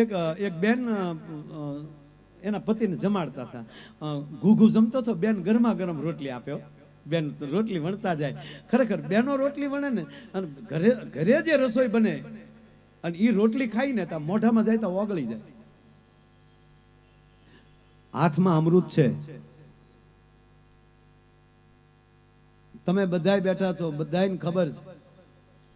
એક એક બેન એના પતિને જમાડતા હતા. ઘૂઘું જમતો હતો, બેન ગરમા ગરમ રોટલી આપ્યો. બેન રોટલી વણતા જાય. ખરેખર બેનો રોટલી વણે ને, અને ઘરે ઘરે જે રસોઈ બને, અને એ રોટલી ખાઈને તો મોઢામાં જાય તો ઓગળી જાય. હાથમાં અમૃત છે. તમે બધાય બેઠા છો, બધાયને ખબર છે.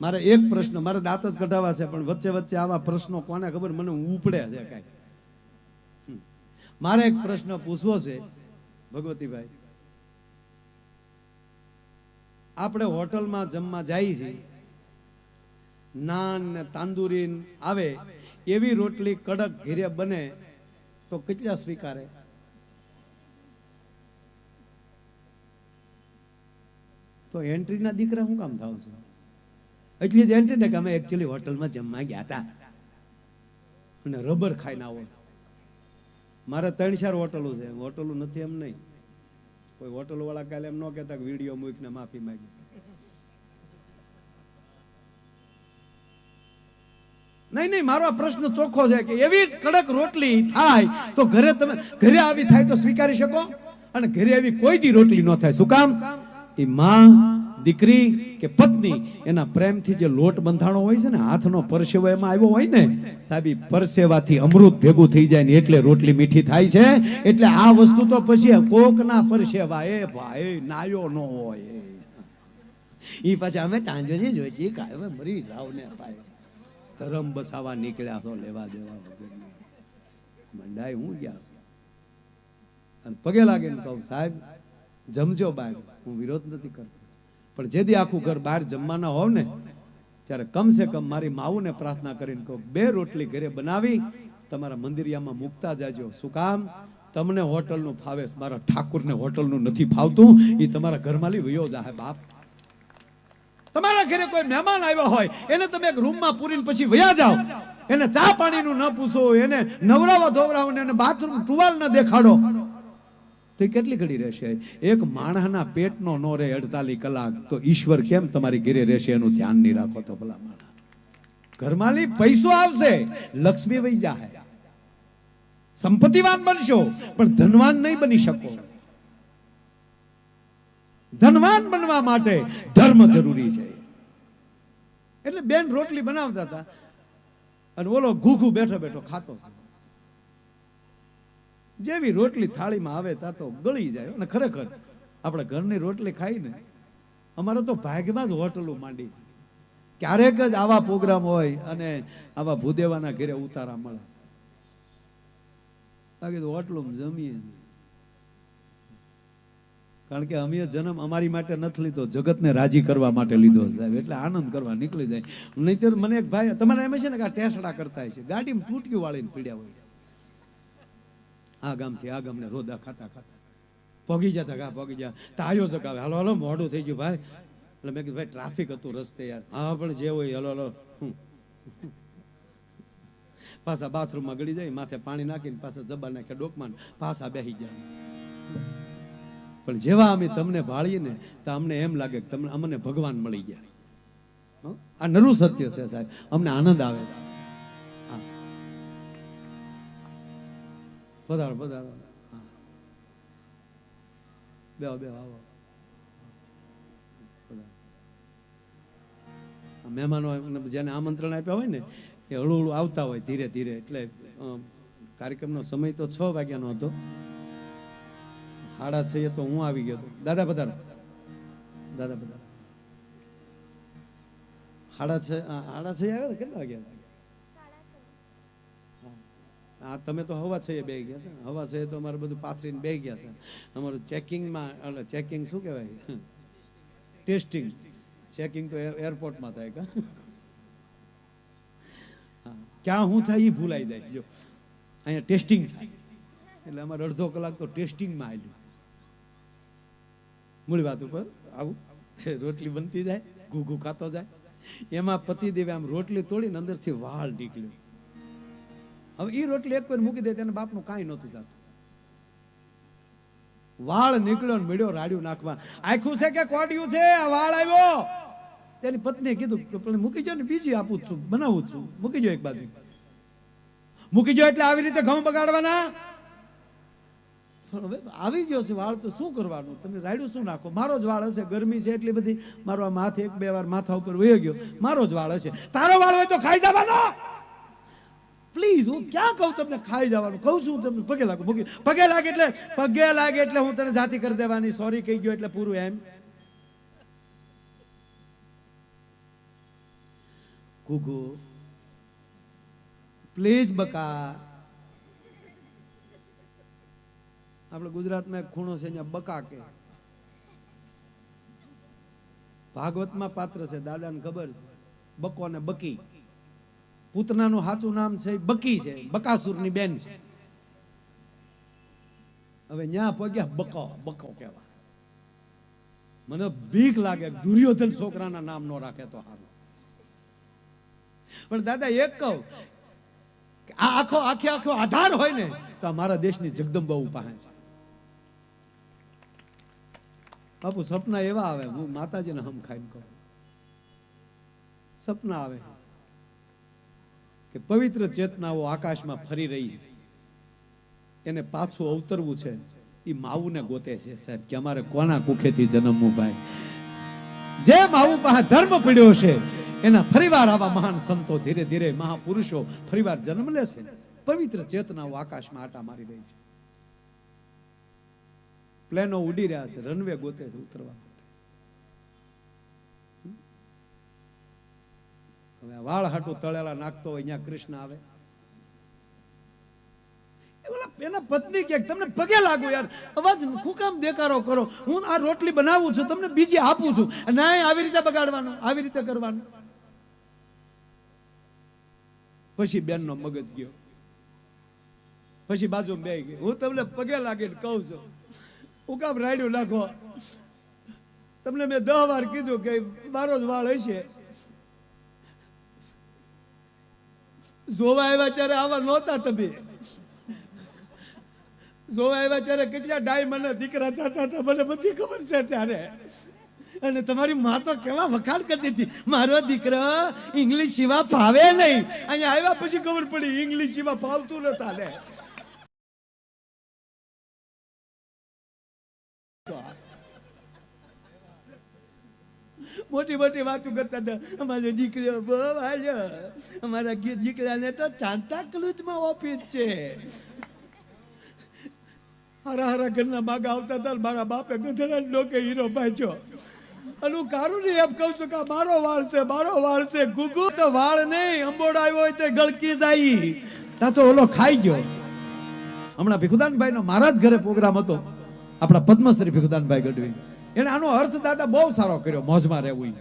મારે એક પ્રશ્ન, મારે દાંત જ કઢાવા છે, પણ વચ્ચે વચ્ચે આવા પ્રશ્નો કોને ખબર? મને ઉપડે છે કાંઈ. મારે એક પ્રશ્ન પૂછવો છે, ભગવતીભાઈ. આપણે હોટલમાં જમવા જઈએ છીએ નાન ને તાંદુરી આવે, એવી રોટલી કડક ઘીરે બને, તો કેટલા સ્વીકારે? તો એન્ટ્રીના દીકરા શું કામ થાવ છો? એટલી જ એન્ટ્રી ને કે અમે એકચ્યુઅલી હોટલમાં જમવા ગયા હતા. અને રબર ખાઈને આવો. મારા ત્રણ ચાર હોટલો છે. હોટલો નથી એમ નહીં. કોઈ હોટલ વાળા કાલે એમ ન કહેતા વીડિયો મૂકીને માફી માંગી નહીં નહીં, મારો પ્રશ્ન ચોખ્ખો છે કે એવી કડક રોટલી થાય તો ઘરે તમે, ઘરે આવી થાય તો સ્વીકારી શકો? અને ઘરે એવી કોઈ દી રોટલી ન થાય. શું કામ? એ માં દીકરી કે પત્ની, એના પ્રેમથી જે લોટ બંધાણો હોય છે ને, હાથનો પરસેવો એમાં આવ્યો હોય ને સાબી પરસેવાથી અમૃત ભેગું થઈ જાય ને એટલે રોટલી મીઠી થાય છે. એટલે આ વસ્તુ તો પછી કોકના પરસેવા, એ ભાઈ, નાયો ન હોય. ઈ પાછા અમે જોઈએ છીએ કાયમ મરી જાવ ને ભાઈ. ધરમ બસાવા નીકળ્યા તો લેવા દેવા મંડાય હું ગયા. અને પગે લાગીને કહું, સાહેબ, જમજો બાય હું વિરોધ નથી કરતો. પણ જેથી આખું ઘર બહાર જમવાના હોવ ને, ત્યારે કમસે કમ મારી માવુને પ્રાર્થના કરીને કહું, બે રોટલી ઘરે બનાવી, તમારા મંદિરિયામાં મૂકતા જાજો. શું કામ? તમને હોટલનું ફાવે, મારા ઠાકુરને હોટલનું નથી ફાવતું એ તમારા ઘરમાં લઈ વયો જાહે બાપ. તમારા ઘરે કોઈ મહેમાન આવ્યા હોય, એને તમે એક રૂમમાં પૂરીને પછી વયા જાઓ. એને ચા પાણીનું ન પૂછો, એને નવરાવા ધોવરાવો એને બાથરૂમ ટુવાલ ન દેખાડો. તો કેટલી ઘડી રહેશે? એક માણસના પેટનો નો રહે અડતાલીસ કલાક, તો ઈશ્વર કેમ તમારી ઘેરે રહેશે એનું ધ્યાન નહીં રાખો તો ભલા માણસ. ઘરમાં પૈસો આવશે, લક્ષ્મી વહી જાય સંપત્તિવાન બનશો, પણ ધનવાન નહીં બની શકો. ધનવાન બનવા માટે ધર્મ જરૂરી છે. એટલે બેન રોટલી બનાવતા હતા. અને ઓલો ઘૂઘું બેઠો બેઠો ખાતો હતો. જેવી રોટલી થાળીમાં આવે તા તો ગળી જાય અને ખરેખર આપણે ઘરની રોટલી ખાઈને અમારે તો ભાગમાં જ હોટલો માંડી ક્યારેક જ આવા પ્રોગ્રામ હોય અને આવા ભૂદેવાના ઘેરે ઉતારા મળે બાકી તો હોટલો જમીએ કારણ કે અમે જન્મ અમારી માટે નથી લીધો, જગતને રાજી કરવા માટે લીધો સાહેબ. એટલે આનંદ કરવા નીકળી જાય. નહીંતર મને એક ભાઈ, તમારે એમ છે ને કે ટેસડા કરતા છે. ગાડીમાં ટૂટકી વાળીને પીડ્યા હોય. આ ગામથી આ ગામને રોદા ખાતા ખાતા. પોગી જતા કા, પોગી જા તાયો જગાવે હાલો હાલો, મોડું થઈ ગયું ભાઈ. એટલે મેં કીધું, ભાઈ ટ્રાફિક હતું રસ્તે યાર. હા, પણ જે હોય, હલો હલો. પાછા બાથરૂમમાં ગળી જાય, માથે પાણી નાખીને પાછા જબા નાખે, ડોકમાં પાછા બેસી જાય પણ જેવા અમે તમને ભાળીએ ને, તો અમને એમ લાગે કે તમને, અમને ભગવાન મળી ગયા. આ નરું સત્ય છે સાહેબ. અમને આનંદ આવે. હા પધારો પધારો બે બેહો આવો. મહેમાનો જેને આમંત્રણ આપ્યા હોય ને, એ હળવું હળવું આવતા હોય ધીરે ધીરે. એટલે કાર્યક્રમનો સમય તો છ વાગ્યાનો હતો. સાડા છ તો હું આવી ગયો હતો. દાદા, પધારો. દાદા, પધારો. સાડા છ સાડા છ આવ્યા કેટલા વાગ્યા? હા તમે તો હવા છે બે ગયા હતા. હવા છે તો અમારે બધું પાથરીને બે ગયા હતા. અમારું ચેકિંગમાં, એટલે ચેકિંગ શું કહેવાય? ટેસ્ટિંગ. ચેકિંગ તો એર- એરપોર્ટમાં થાય કા? ક્યાં હું થાય એ ભૂલાઈ જાય. જો અહીંયા ટેસ્ટિંગ થાય. એટલે અમારે અડધો કલાક તો ટેસ્ટિંગમાં આવ્યું મૂળ વાત ઉપર? આવું? રોટલી બનતી જાય, ઘૂઘુ ખાતો જાય. એમાં પતિદેવે આમ રોટલી તોડીને અંદરથી વાળ નીકળ્યો. હવે એ રોટલી એક કોઈ મૂકી દે તેના બાપનું કાંઈ નહોતું થતું વાળ નીકળ્યો ને રાડ્યું નાખવા. આખું છે કે કોડ્યું છે? આ વાળ આવ્યો. તેની પત્નીએ કીધું કે પણ મૂકી જો ને, બીજી આપું છું, બનાવું છું. મૂકી જો એક બાજુ. મૂકી જો એટલે આવી રીતે ઘઉં બગાડવાના? આવી ગયો છે વાળ, તો શું કરવાનું? તમે રાયડું શું નાખો? મારો જ વાળ હશે, ગરમી છે એટલી બધી. મારો આ માથે એક બે વાર માથા ઉપર વહી ગયો. મારો જ વાળ હશે. તારો વાળ હોય તો ખાઈ જવાનો. પ્લીઝ હું ક્યાં કહું તમને ખાઈ જવાનું? કહું છું તમને પગે લાગુ, મૂકી. પગે લાગે એટલે, પગે લાગે એટલે હું તને જાતિ કરી દેવાની. સોરી કહી ગયો એટલે પૂરું એમ. કુકુ પ્લીઝ બકા. આપણે ગુજરાતમાં એક ખૂણો છે અહીંયા બકા કે. ભાગવતમાં પાત્ર છે, દાદાને ખબર છે. બકો ને બકી. પૂતનાનું સાચું નામ છે બકી છે બકાસુરની બેન છે. હવે ન્યા પગ્યા બકો બકો કહેવા મને બીક લાગે દુર્યોધન છોકરાના નામ નો રાખે તો સારું પણ દાદા એક કહું આ આખો આખે આખો આધાર હોય ને તો આ મારા દેશની જગદંબા પાસે છે. બાપુ સપના એવા આવે હું માતાજીને હમ ખાઈને કહું. સપના આવે. કે પવિત્ર ચેતનાઓ આકાશમાં ફરી રહી છે. એને પાછું અવતરવું છે. એ માવુને ગોતે છે. સાહેબ, કે અમારે કોના કુખેથી જન્મવું ભાઈ? જે માવુ પાસે ધર્મ પડ્યો છે, એના ફરીવાર આવા મહાન સંતો ધીરે ધીરે મહાપુરુષો ફરીવાર જન્મ લે છે. પવિત્ર ચેતનાઓ આકાશમાં આટા મારી રહી છે. પ્લેનો ઉડી રહ્યા છે. રનવે ગોતે છે ઉતરવા. હવે વાળ તળેલા નાખતો હોય અહીંયા કૃષ્ણ આવે. એના પત્ની કે તમને પગે લાગુ યાર. અવાજ શું કામ દેકારો કરો? હું આ રોટલી બનાવું છું, તમને બીજી આપું છું. ના આવી રીતે બગાડવાનું, આવી રીતે કરવાનું. પછી બેનનો મગજ ગયો. પછી બાજુ બે ગઈ. હું તમને પગે લાગીને કહું છું. હું કામ રાડ્યું નાખો. તમને મેં દહ વાર કીધું કે મારો જ વાળ હશે. જોવા આવ્યા ત્યારે આવા નહોતા તમે. જોવા આવ્યા ત્યારે કેટલા ડાય મને દીકરા થતા હતા, મને બધી ખબર છે ત્યારે. અને તમારી મા તો કેવા વખાણ કરતી હતી. મારો દીકરો ઇંગ્લિશ સિવા ફાવે નહીં. અહીંયા આવ્યા પછી ખબર પડી, ઇંગ્લિશ સિવા ફાવતું ને મોટી મોટી વાતો કરતા હતા. અમારો દીકરો બહુ હાલ્યો. અમારા દીકરાને તો ચાંતા ક્લુજમાં ઓફિસ છે. હારા હરા ઘરના બાગા આવતા હતા મારા બાપે ગધડા ડોકે હીરો ભાજ્યો અને કારું નહીં એમ કહું છું કે મારો વાળ છે, મારો વાળ છે. ગુગુ તો વાળ નહીં, અંબોડ આવ્યો હોય તો ગળકી જાય. તા તો ઓલો ખાઈ ગયો. હમણાં ભીખુદાનભાઈ નો મારા જ ઘરે પ્રોગ્રામ હતો. આપણા પદ્મશ્રી ભીખુદાનભાઈ ગઢવી. એને આનો અર્થ દાદા બહુ સારો કર્યો, મોજમાં રહેવું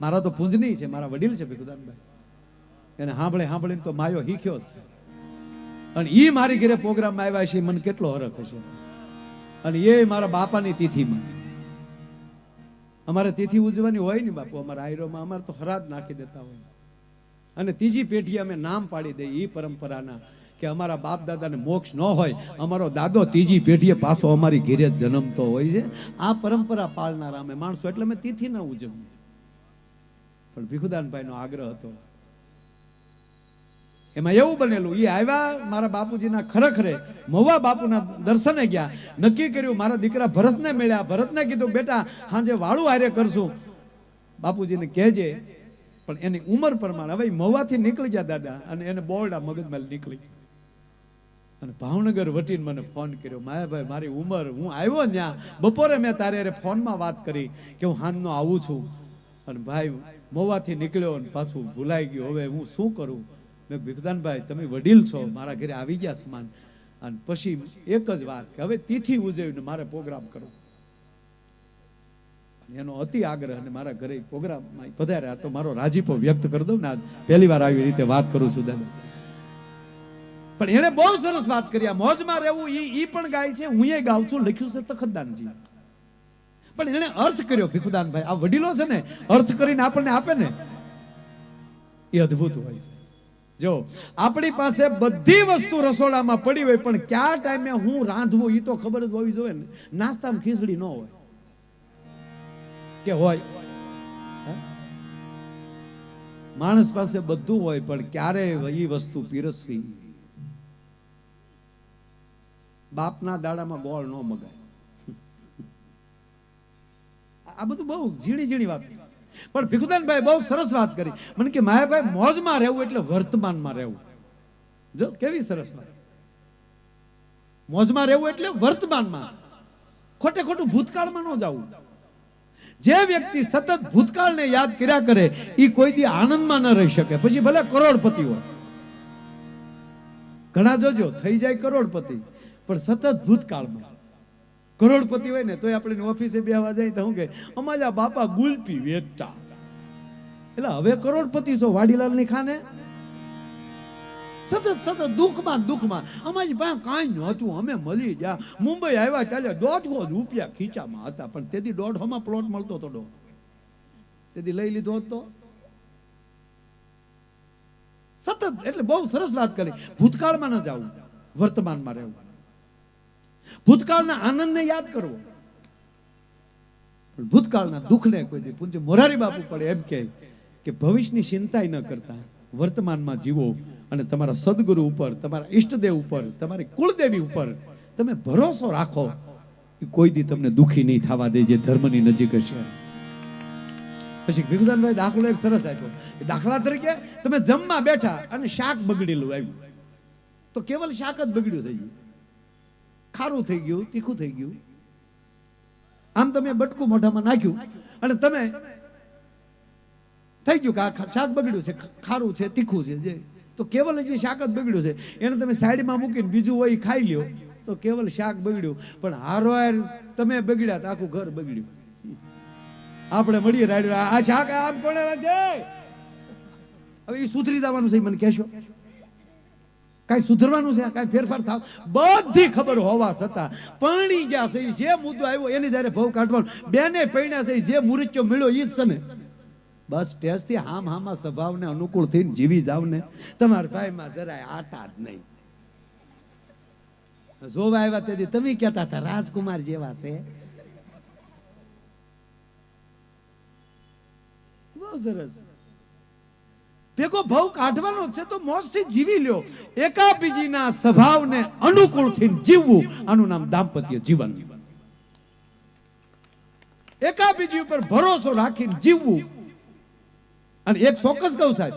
મારા તો પૂંજની છે, મારા વડીલ છે ભીખુદાનભાઈ. એને સાંભળે સાંભળીને તો માયો શીખ્યો જ છે. અને એ મારી ઘરે પ્રોગ્રામમાં આવ્યા છે મને કેટલો હરખ હશે અને એ મારા બાપાની તિથિમાં અમારે તિથિ ઉજવાની હોય ને બાપુ, અમારા આયરોમાં અમારે તો હરાજ નાખી દેતા હોય. અને ત્રીજી પેઢી અમે નામ પાડી દઈએ એ પરંપરાના. કે અમારા બાપ દાદાને મોક્ષ ન હોય, અમારો દાદો ત્રીજી પેઢીએ પાછો અમારી ઘેરે જન્મતો હોય છે. આ પરંપરા પાળનારા અમે માણસો, એટલે અમે તિથિ ન ઉજવીએ. પણ ભીખુદાનભાઈનો આગ્રહ હતો. એમાં એવું બનેલું એ આવ્યા મારા બાપુજીના ખરેખરે મવા બાપુના દર્શને ગયા. નક્કી કર્યું, મારા દીકરા ભરતને મળ્યા, ભરતને કીધું, બેટા, હાંજે વાળું આર્ય કરશું. બાપુજીને કહેજે, પણ એની ઉંમર પ્રમાણે, હવે મવાથી નીકળી ગયા દાદા. અને એને બોરડા મગજમાં નીકળી અને ભાવનગર વટીને મને ફોન કર્યો માયાભાઈ મારી ઉંમર, હું આવ્યો ત્યાં બપોરે મેં તારે ફોનમાં વાત કરી કે હું હાનનો આવું છું. અને ભાઈ, મોવાથી નીકળ્યો અને પાછું ભૂલાઈ ગયું. હવે હું શું કરું? મેં ભીખદાનભાઈ તમે વડીલ છો, મારા ઘરે આવી ગયા સમાન. અને પછી એક જ વાત કે, હવે તિથિ ઉજવીને મારે પ્રોગ્રામ કરવો. એનો અતિ આગ્રહ અને મારા ઘરે પ્રોગ્રામમાં પધાર્યા. તો મારો રાજીપો વ્યક્ત કરી દઉં ને આજ. પહેલી વાર આવી રીતે વાત કરું છું દાદા. પણ એણે બહુ સરસ વાત કરી. મોજમાં રહેવું એ એ પણ ગાય છે. હું એ ગાઉં છું, લખ્યું છે તખતદાનજી. પણ એણે અર્થ કર્યો ભીખુદાનભાઈ આ વડીલો છે ને, અર્થ કરીને આપણને આપે ને, એ અદ્ભુત હોય છે. જો, આપણી પાસે બધી વસ્તુ રસોડામાં પડી હોય, પણ કયા ટાઈમે હું રાંધવું એ તો ખબર જ હોવી જોઈએ ને. નાસ્તામાં ખીચડી ન હોય. કે હોય. માણસ પાસે બધું હોય, પણ ક્યારે એ વસ્તુ પીરસવી? બાપના દાડામાં ગોળ ન મગાય. આ બધું બહુ ઝીણી ઝીણી વાત પણ ભીખુદાનભાઈ બહુ સરસ વાત કરી. મને કે માયાભાઈ, મોજમાં રહેવું એટલે વર્તમાનમાં રહેવું. જો, કેવી સરસ વાત. મોજમાં રહેવું એટલે વર્તમાનમાં. ખોટે ખોટું ભૂતકાળમાં ન જવું. જે વ્યક્તિ સતત ભૂતકાળને યાદ કર્યા કરે એ કોઈ દી આનંદમાં ન રહી શકે. પછી ભલે કરોડપતિ હોય. ઘણા જોજો, થઈ જાય કરોડપતિ. પણ સતત ભૂતકાળમાં. કરોડપતિ હોય ને તોય આપણે ઓફિસે બેહવા જાય તો હું કે અમારા બાપા ગુલપી વેચતા. એટલે હવે કરોડપતિ છો વાડીલાલની ખાને? સતત સતત દુઃખમાં દુઃખમાં. અમારી પાસે કાંઈ નહોતું. અમે મળી ગયા. મુંબઈ આવ્યા ચાલે દોઢસો રૂપિયા ખીચામાં હતા. પણ તેથી દોઢસોમાં પ્લોટ મળતો હતો ડો તેથી લઈ લીધો હતો સતત, એટલે બહુ સરસ વાત કરી. ભૂતકાળમાં ન જવું વર્તમાનમાં રહેવું. ભૂતકાળના આનંદને યાદ કરવો. પણ ભૂતકાળના દુઃખને કોઈ દી પૂજ્ય મોરારી બાપુ પડે એમ કહે કે ભવિષ્યની ચિંતાય ન કરતા. વર્તમાનમાં જીવો અને તમારા સદગુરુ ઉપર, તમારા ઈષ્ટદેવ ઉપર, તમારી કુળદેવી ઉપર તમે ભરોસો રાખો એ કોઈ દી તમને દુખી નહીં થવા દે જે ધર્મની નજીક હશે. પછી વિભૂદાનભાઈ દાખલો એક સરસ આપ્યો. દાખલા તરીકે તમે જમવા બેઠા અને શાક બગડેલું આવ્યું તો કેવલ શાક જ બગડ્યું થઈ ગયું. ખારું થઈ ગયું, તીખું થઈ ગયું. આમ તમે બટકું મોઢામાં નાખ્યું અને તમે થઈ ગયું કે આ શાક બગડ્યું છે ખારું છે, તીખું છે, જે તો કેવલ જે શાક જ બગડ્યું છે. એને તમે સાઈડમાં મૂકીને બીજું હોય ખાઈ લ્યો, તો કેવલ શાક બગડ્યું. પણ હારો તમે બગડ્યા તો આખું ઘર બગડ્યું. આપણે મળીએ રાડ્યું આ શાક આમ કોણે રાંધે હવે એ સુધરી જવાનું છે મને કહેશો? કાંઈ સુધરવાનું છે, કાંઈ ફેરફાર થાવ? બધી ખબર હોવા છતાં. પરણી ગયા છે જે મુદ્દો આવ્યો, એની જયારે ભવ કાઢવાનો. બેને પૈણ્યા છે જે મુરચ્યો મળ્યો, ઈ જ છે ને. બસ ટેસ્ટથી હામ હામા સ્વભાવને અનુકૂળ થઈને જીવી જાવ ને. તમારા ભાઈમાં જરાય આટા જ નહીં. જોવા આવ્યા તેથી તમે કહેતા હતા, રાજકુમાર જેવા છે. બહુ સરસ. ભેગો ભાવ કાઢવાનો છે તો મોજથી જીવી લ્યો. એકાબીજીના સ્વભાવને અનુકૂળથી જીવવું. આનું નામ દાંપત્ય જીવન. એકાબીજી ઉપર ભરોસો રાખીને જીવવું. અને એક ચોક્કસ કહું સાહેબ